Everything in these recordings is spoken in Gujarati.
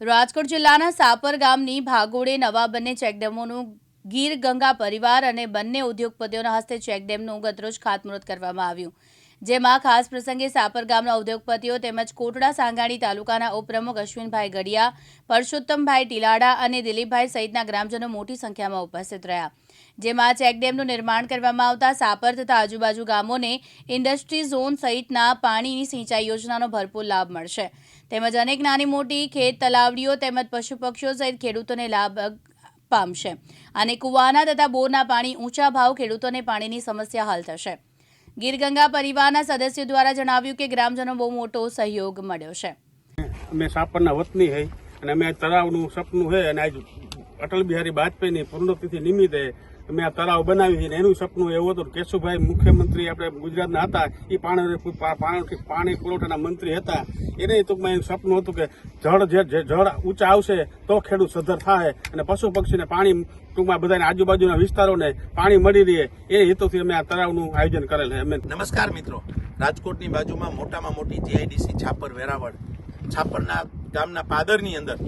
રાજકોટ જિલ્લાના સાપર ગામની ભાગોળે નવા બંને ચેકડેમોનું ગીર ગંગા પરિવાર અને બંને ઉદ્યોગપતિઓના હસ્તે ચેકડેમનું ગતરોજ ખાતમુહૂર્ત કરવામાં આવ્યું. જેમાં ખાસ પ્રસંગે સાપર ગામના ઉદ્યોગપતિઓ તેમજ કોટડા સાંગાણી તાલુકાના ઉપપ્રમુખ અશ્વિનભાઈ ગડિયા પરસોત્તમભાઈ ટીલાડા અને દિલીપભાઈ સહિતના ગ્રામજનો મોટી સંખ્યામાં ઉપસ્થિત રહ્યા. જેમાં ચેકડેમનું નિર્માણ કરવામાં આવતા સાપર તથા આજુબાજુ ગામોને ઇન્ડસ્ટ્રી ઝોન સહિતના પાણીની સિંચાઈ યોજનાનો ભરપૂર લાભ મળશે. તેમજ અનેક નાની મોટી ખેત તલાવડીઓ તેમજ પશુ પક્ષીઓ સહિત ખેડૂતોને લાભ પામશે. અને કુવાના તથા બોરના પાણી ઊંચા ભાવ ખેડૂતોને પાણીની સમસ્યા હલ થશે. ગીરગંગા પરિવારના સદસ્યો દ્વારા જણાવ્યું કે ગ્રામજનો બહુ મોટો સહયોગ મળ્યો છે. અમે સાપરના વતની હઈ અને અમે તળાવનું સપનું છે અને આજ અટલ બિહારી વાજપેયીની પૂર્ણતિથિ નિમિત્તે મેં આ તળાવ બનાવી છે એનું સપનું એવું હતું કેશુભાઈ મુખ્યમંત્રી આપણે ગુજરાતના હતા એ પાણી પાણી પાણી પુરવઠાના મંત્રી હતા, એને ટૂંકમાં એનું સપનું હતું કે જળ જે જળ ઊંચા આવશે તો ખેડૂત સદ્ધર થાય અને પશુ પક્ષીને પાણી ટૂંકમાં બધાને આજુબાજુના વિસ્તારોને પાણી મળી રહે એ હેતુથી અમે આ તળાવનું આયોજન કરેલ અમે નમસ્કાર મિત્રો. રાજકોટની બાજુમાં મોટામાં મોટી જીઆઈડીસી છાપર વેરાવળ, છાપરના ગામના પાદરની અંદર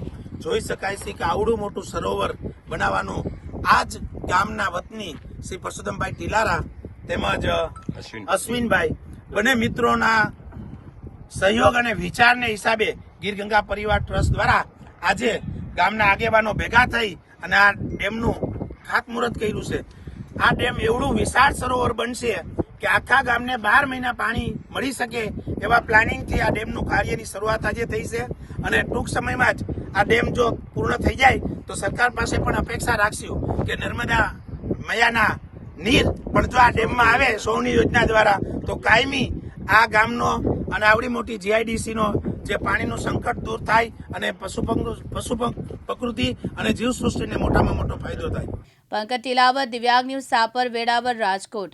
જોઈ શકાય છે કે આવડું મોટું સરોવર બનાવવાનું આ જ ગામના વતની શ્રી પરસોત્તમભાઈ ટીલારા તેમજ અશ્વિનભાઈ. બંને મિત્રોના સહયોગ અને વિચારને હિસાબે ગીર ગંગા પરિવાર ટ્રસ્ટ દ્વારા આજે ગામના આગેવાનો ભેગા થઈ અને આ ડેમનું ખાતમુહૂર્ત કર્યું છે. આ ડેમ એવડું વિશાળ સરોવર બનશે કે આખા ગામને બાર મહિના પાણી મળી શકે એવા પ્લાનિંગથી આ ડેમનું કાર્યની શરૂઆત આજે થઈ છે. અને ટૂંક સમયમાં જ આ ડેમ જો પૂર્ણ થઈ જાય, તો સરકાર પાસે પણ અપેક્ષા રાખશું કે નર્મદા મયાના નીર પણ જો આ ડેમમાં આવે સૌની યોજના દ્વારા, તો કાયમી આ ગામનો અને આવડી મોટી જીઆઈડીસીનો જે પાણીનું સંકટ દૂર થાય અને પશુ પશુ પ્રકૃતિ અને જીવસૃષ્ટિને મોટામાં મોટો ફાયદો થાય. પંકજ તિલાવત દિવ્યાંગ ન્યૂઝ સાપર, વેડાવર, રાજકોટ.